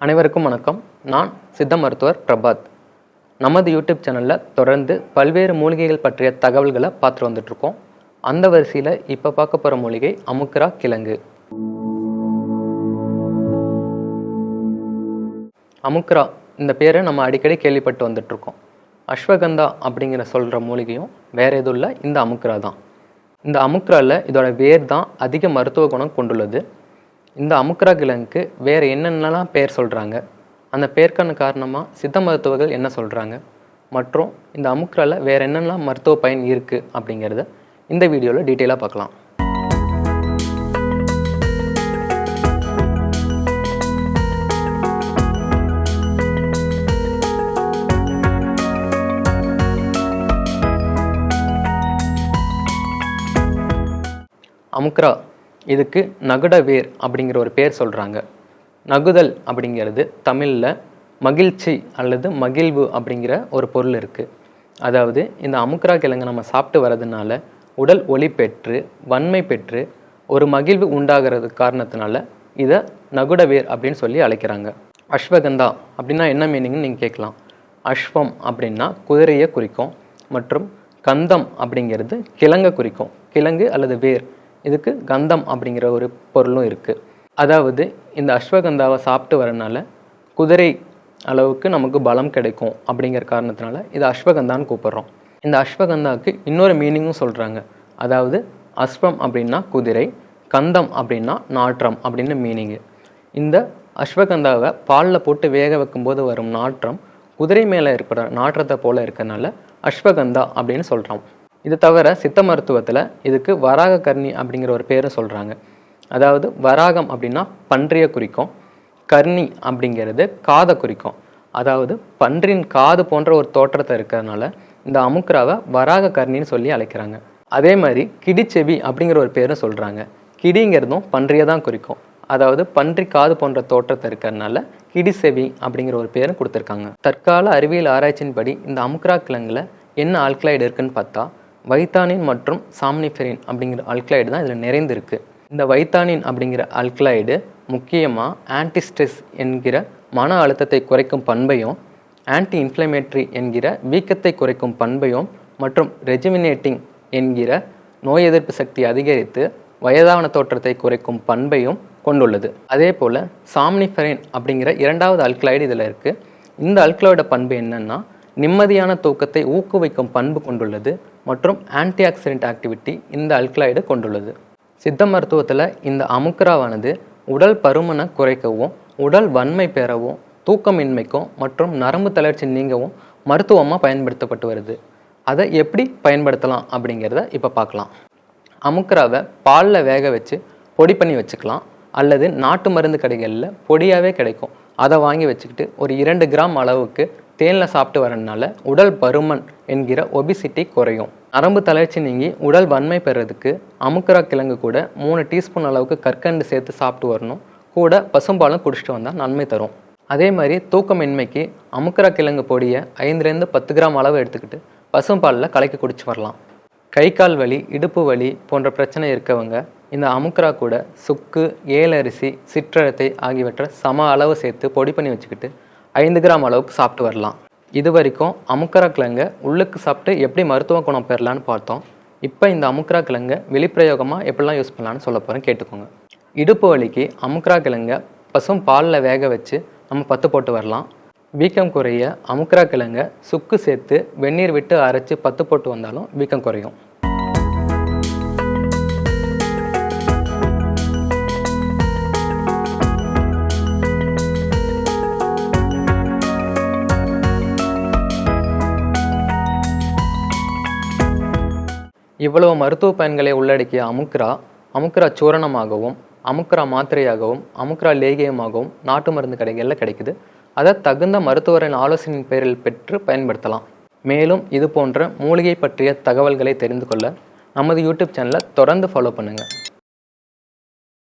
அனைவருக்கும் வணக்கம். நான் சித்த மருத்துவர் பிரபாத். நமது யூடியூப் சேனலில் தொடர்ந்து பல்வேறு மூலிகைகள் பற்றிய தகவல்களை பார்த்துட்டு வந்துட்ருக்கோம். அந்த வரிசையில் இப்போ பார்க்க போகிற மூலிகை அமுக்ரா கிழங்கு. அமுக்ரா இந்த பேரை நம்ம அடிக்கடி கேள்விப்பட்டு வந்துட்ருக்கோம். அஸ்வகந்தா அப்படிங்கிற சொல்கிற மூலிகையும் வேற எதுவும் இல்லை இந்த அமுக்ரா தான். இந்த அமுக்ராவில் இதோட வேர் தான் அதிக மருத்துவ குணம் கொண்டுள்ளது. இந்த அமுக்ரா கிழங்குக்கு வேறு என்னென்னலாம் பேர் சொல்கிறாங்க அந்த பேருக்கான காரணமாக சித்த மருத்துவர்கள் என்ன சொல்கிறாங்க மற்றும் இந்த அமுக்ராவில் வேறு என்னென்னலாம் மருத்துவ பயன் இருக்குது அப்படிங்கிறத இந்த வீடியோவில் டீட்டெயிலாக பார்க்கலாம். அமுக்ரா இதுக்கு நகுடவேர் அப்படிங்கிற ஒரு பேர் சொல்கிறாங்க நகுதல் அப்படிங்கிறது தமிழில் மகிழ்ச்சி அல்லது மகிழ்வு அப்படிங்கிற ஒரு பொருள் இருக்குது அதாவது இந்த அமுக்ரா கிழங்கு நம்ம சாப்பிட்டு வர்றதுனால உடல் ஒளி பெற்று வன்மை பெற்று ஒரு மகிழ்வு உண்டாகிறது காரணத்தினால இதை நகுடவேர் அப்படின்னு சொல்லி அழைக்கிறாங்க. அஸ்வகந்தா அப்படின்னா என்ன மீனிங்னு நீங்கள் கேட்கலாம். அஸ்வம் அப்படின்னா குதிரையை குறிக்கும் மற்றும் கந்தம் அப்படிங்கிறது கிழங்கை குறிக்கும். கிழங்கு அல்லது வேர் இதுக்கு கந்தம் அப்படிங்கிற ஒரு பொருளும் இருக்குது அதாவது இந்த அஸ்வகந்தாவை சாப்பிட்டு வரனால குதிரை அளவுக்கு நமக்கு பலம் கிடைக்கும் அப்படிங்கிற காரணத்தினால இது அஸ்வகந்தான்னு கூப்பிட்றோம். இந்த அஸ்வகந்தாவுக்கு இன்னொரு மீனிங்கும் சொல்கிறாங்க அதாவது அஸ்வம் அப்படின்னா குதிரை கந்தம் அப்படின்னா நாற்றம் அப்படின்னு மீனிங்கு இந்த அஸ்வகந்தாவை பாலில் போட்டு வேக வைக்கும்போது வரும் நாற்றம் குதிரை மேலே இருக்கிற நாற்றத்தை போல இருக்கிறனால அஸ்வகந்தா அப்படின்னு சொல்கிறோம் இது தவிர சித்த மருத்துவத்தில் இதுக்கு வராக கர்ணி அப்படிங்கிற ஒரு பேரை சொல்கிறாங்க அதாவது வராகம் அப்படின்னா பன்றியை குறிக்கும் கர்ணி அப்படிங்கிறது காதை குறிக்கும். அதாவது பன்றின் காது போன்ற ஒரு தோற்றத்தை இருக்கிறதுனால இந்த அமுக்ராவை வராக கர்ணின்னு சொல்லி அழைக்கிறாங்க. அதே மாதிரி கிடிச்செவி அப்படிங்கிற ஒரு பேரும் சொல்கிறாங்க கிடிங்கிறதும் பன்றியை தான் குறிக்கும். அதாவது பன்றி காது போன்ற தோற்றத்தை இருக்கிறதுனால கிடிசெவி அப்படிங்கிற ஒரு பேரும் கொடுத்துருக்காங்க. தற்கால அறிவியல் ஆராய்ச்சியின்படி இந்த அமுக்ரா கிழங்குல என்ன ஆல்கலைடு இருக்குன்னு பார்த்தா வைத்தானின் மற்றும் சாம்னிஃபெரின் அப்படிங்கிற அல்கலைடு தான் இதில் நிறைந்திருக்கு. இந்த வைத்தானின் அப்படிங்கிற அல்கலைடு முக்கியமாக ஆன்டிஸ்ட்ரெஸ் என்கிற மன அழுத்தத்தை குறைக்கும் பண்பையும் ஆன்டி இன்ஃப்ளமேட்ரி என்கிற வீக்கத்தை குறைக்கும் பண்பையும் மற்றும் ரெஜிமினேட்டிங் என்கிற நோய் எதிர்ப்பு சக்தி அதிகரித்து வயதான தோற்றத்தை குறைக்கும் பண்பையும் கொண்டுள்ளது. அதே போல் சாம்னிஃபெரின் அப்படிங்கிற இரண்டாவது அல்கலைடு இதில் இருக்குது இந்த அல்கலைடோட பண்பு என்னென்னா நிம்மதியான தூக்கத்தை ஊக்குவிக்கும் பண்பு கொண்டுள்ளது. மற்றும் ஆன்டி ஆக்சிடென்ட் ஆக்டிவிட்டி இந்த அல்கலாய்டு கொண்டுள்ளது. சித்த மருத்துவத்தில் இந்த அமுக்ராவானது உடல் பருமனை குறைக்கவும் உடல் வன்மை பெறவும் தூக்கமின்மைக்கும் மற்றும் நரம்பு தளர்ச்சி நீங்கவும் மருத்துவமாக பயன்படுத்தப்பட்டு வருது. அதை எப்படி பயன்படுத்தலாம் அப்படிங்கிறத இப்போ பார்க்கலாம். அமுக்ராவை பாலில் வேக வச்சு பொடி பண்ணி வச்சுக்கலாம். அல்லது நாட்டு மருந்து கடைகளில் பொடியாகவே கிடைக்கும். அதை வாங்கி வச்சுக்கிட்டு ஒரு இரண்டு கிராம் அளவுக்கு தேனில் சாப்பிட்டு வரனால உடல் பருமன் என்கிற ஒபிசிட்டி குறையும். நரம்பு தளர்ச்சி நீங்கி உடல் வன்மை பெறதுக்கு அமுக்கரா கிழங்கு கூட மூணு டீஸ்பூன் அளவுக்கு கற்கண்டு சேர்த்து சாப்பிட்டு வரணும். கூட பசும்பாலும் குடிச்சிட்டு வந்தால் நன்மை தரும். அதே மாதிரி தூக்கமின்மைக்கு அமுக்கரா கிழங்கு பொடியை ஐந்துலேருந்து பத்து கிராம் அளவு எடுத்துக்கிட்டு பசும்பாலில் கலக்கி குடிச்சு வரலாம். கை கால் வலி இடுப்பு வலி போன்ற பிரச்சனை இருக்கவங்க இந்த அமுக்ரா கூட சுக்கு ஏலரிசி சிற்றழத்தை ஆகியவற்றை சம அளவு சேர்த்து பொடி பண்ணி வச்சுக்கிட்டு ஐந்து கிராம் அளவுக்கு சாப்பிட்டு வரலாம். இது வரைக்கும் அமுக்கரா கிழங்கை உள்ளுக்கு சாப்பிட்டு எப்படி மருத்துவ குணம் பெறலான்னு பார்த்தோம். இப்போ இந்த அமுக்கரா கிழங்கை வெளிப்பிரயோகமாக எப்படிலாம் யூஸ் பண்ணலான்னு சொல்ல போகிறேன் கேட்டுக்கோங்க. இடுப்பு வலிக்கு அமுக்கரா கிழங்கை பசும் பாலில் வேக வச்சு நம்ம பத்து போட்டு வரலாம். வீக்கம் குறைய அமுக்கரா கிழங்கை சுக்கு சேர்த்து வெந்நீர் விட்டு அரைச்சி பத்து போட்டு வந்தாலும் வீக்கம் குறையும். இவ்வளவு மருத்துவ பயன்களை உள்ளடக்கிய அமுக்ரா அமுக்ரா சூரணமாகவும் அமுக்ரா மாத்திரையாகவும் அமுக்ரா லேகியமாகவும் நாட்டு மருந்து கடைகளில் கிடைக்குது. அதை தகுந்த மருத்துவரின் ஆலோசனையின் பேரில் பெற்று பயன்படுத்தலாம். மேலும் இது போன்ற மூலிகை பற்றிய தகவல்களை தெரிந்து கொள்ள நமது யூடியூப் சேனலை தொடர்ந்து ஃபாலோ பண்ணுங்கள்